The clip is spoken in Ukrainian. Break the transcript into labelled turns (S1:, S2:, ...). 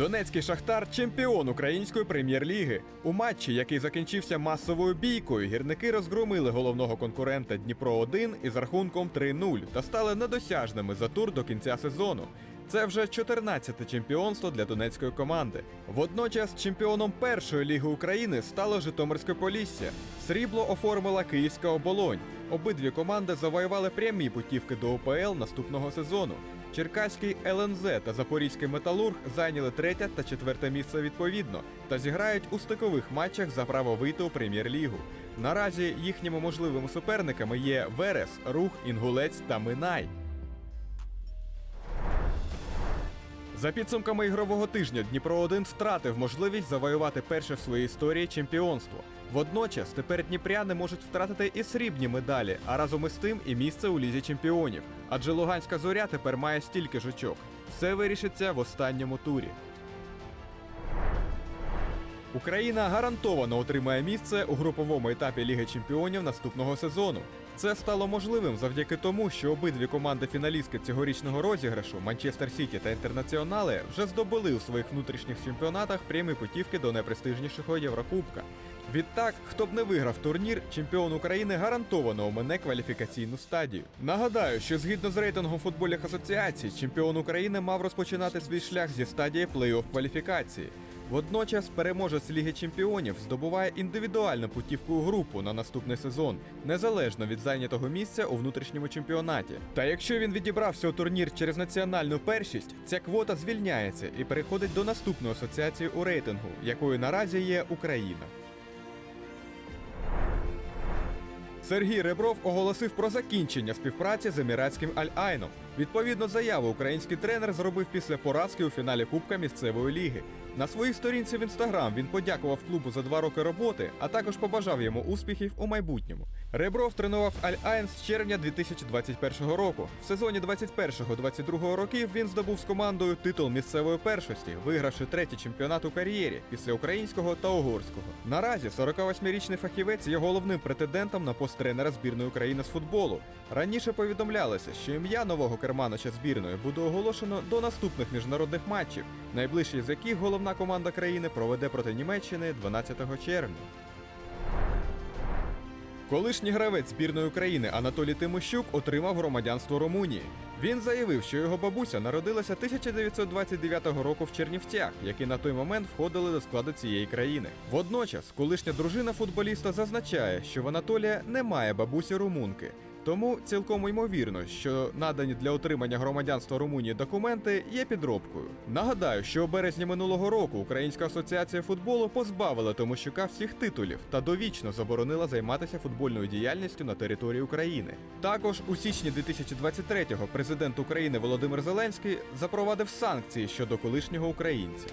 S1: Донецький шахтар чемпіон української прем'єр-ліги. У матчі, який закінчився масовою бійкою, гірники розгромили головного конкурента Дніпро 1 із рахунком 3-0 та стали недосяжними за тур до кінця сезону. Це вже 14-те чемпіонство для донецької команди. Водночас чемпіоном першої ліги України стало Житомирське Полісся. Срібло оформила Київська оболонь. Обидві команди завоювали прямі путівки до УПЛ наступного сезону. Черкаський ЛНЗ та Запорізький Металург зайняли третє та четверте місце відповідно та зіграють у стикових матчах за право вийти у прем'єр-лігу. Наразі їхніми можливими суперниками є Верес, Рух, Інгулець та Минай. За підсумками ігрового тижня Дніпро 1 втратив можливість завоювати перше в своїй історії чемпіонство. Водночас тепер дніпряни можуть втратити і срібні медалі, а разом із тим і місце у лізі чемпіонів. Адже Луганська зоря тепер має стільки ж очок. Все вирішиться в останньому турі. Україна гарантовано отримає місце у груповому етапі Ліги Чемпіонів наступного сезону. Це стало можливим завдяки тому, що обидві команди фіналістки цьогорічного розіграшу Манчестер Сіті та Інтернаціонали вже здобули у своїх внутрішніх чемпіонатах прямі путівки до найпрестижнішого Єврокубка. Відтак, хто б не виграв турнір, чемпіон України гарантовано омине кваліфікаційну стадію. Нагадаю, що згідно з рейтингом футбольних асоціацій, чемпіон України мав розпочинати свій шлях зі стадії плей-офф кваліфікації. Водночас переможець Ліги Чемпіонів здобуває індивідуальну путівку у групу на наступний сезон, незалежно від зайнятого місця у внутрішньому чемпіонаті. Та якщо він відібрався у турнір через національну першість, ця квота звільняється і переходить до наступної асоціації у рейтингу, якою наразі є Україна. Сергій Ребров оголосив про закінчення співпраці з еміратським Аль-Айном. Відповідну заяву український тренер зробив після поразки у фіналі Кубка місцевої ліги. На своїй сторінці в інстаграм він подякував клубу за два роки роботи, а також побажав йому успіхів у майбутньому. Ребров тренував Аль-Айн з червня 2021 року. В сезоні 21-22 років він здобув з командою титул місцевої першості, вигравши третій чемпіонат у кар'єрі після українського та угорського. Наразі 48-річний фахівець є головним претендентом на пост тренера збірної України з футболу. Раніше повідомлялося, що ім'я нового керманича збірної буде оголошено до наступних міжнародних матчів, найближчий з яких головна команда країни проведе проти Німеччини 12 червня. Колишній гравець збірної України Анатолій Тимощук отримав громадянство Румунії. Він заявив, що його бабуся народилася 1929 року в Чернівцях, які на той момент входили до складу цієї країни. Водночас, колишня дружина футболіста зазначає, що в Анатолія немає бабусі румунки. Тому цілком ймовірно, що надані для отримання громадянства Румунії документи є підробкою. Нагадаю, що у березні минулого року Українська асоціація футболу позбавила Тимощука всіх титулів та довічно заборонила займатися футбольною діяльністю на території України. Також у січні 2023-го президент України Володимир Зеленський запровадив санкції щодо колишнього українця.